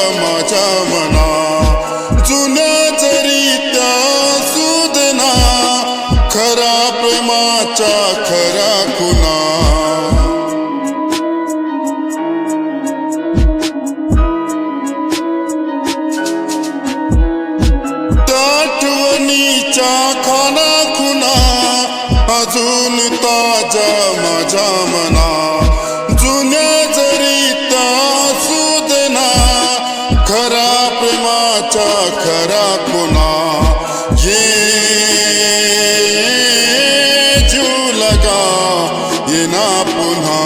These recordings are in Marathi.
माझ्या मना. जुन्या जरी त्या सुदना. खरा प्रेमाच्या खरा खुना. आठवणीच्या खाना खुना. अजून ताजा माझ्या मना. खरा खरा खुना ये जू लगा ये ना पुन्हा.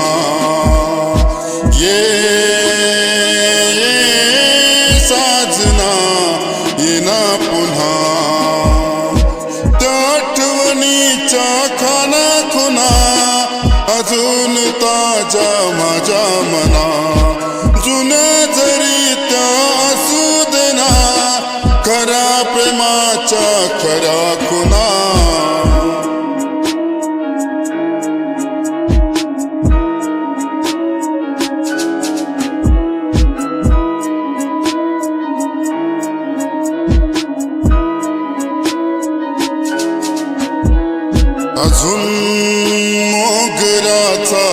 ये साजना ये ना पुन्हा. आठवणीचा खाना खुना अजून ताजा माझ्या मना. जुन्या प्रेमाच्या खरा खुना अजून मोगराचा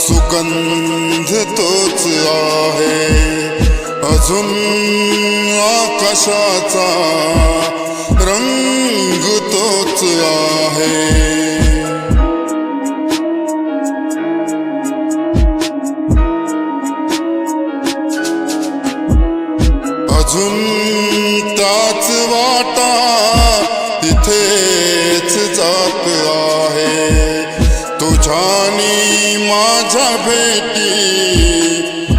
सुगंध तोच आहे अजून आकाशाचा रंग तोच आहे. अजून त्याच वाटा तिथेच जात आहे. तुझ्यानी माझ्या भेटी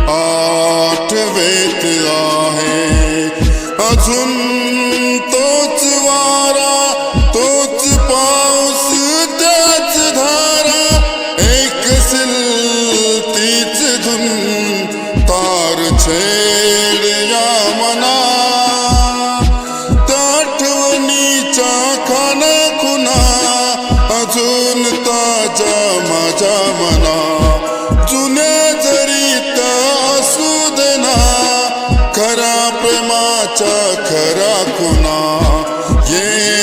आठवेत आहे. अजून ताजा माझ्या मना. जुन्या जरी असू सुदना खरा प्रेमाचा खरा खुना ये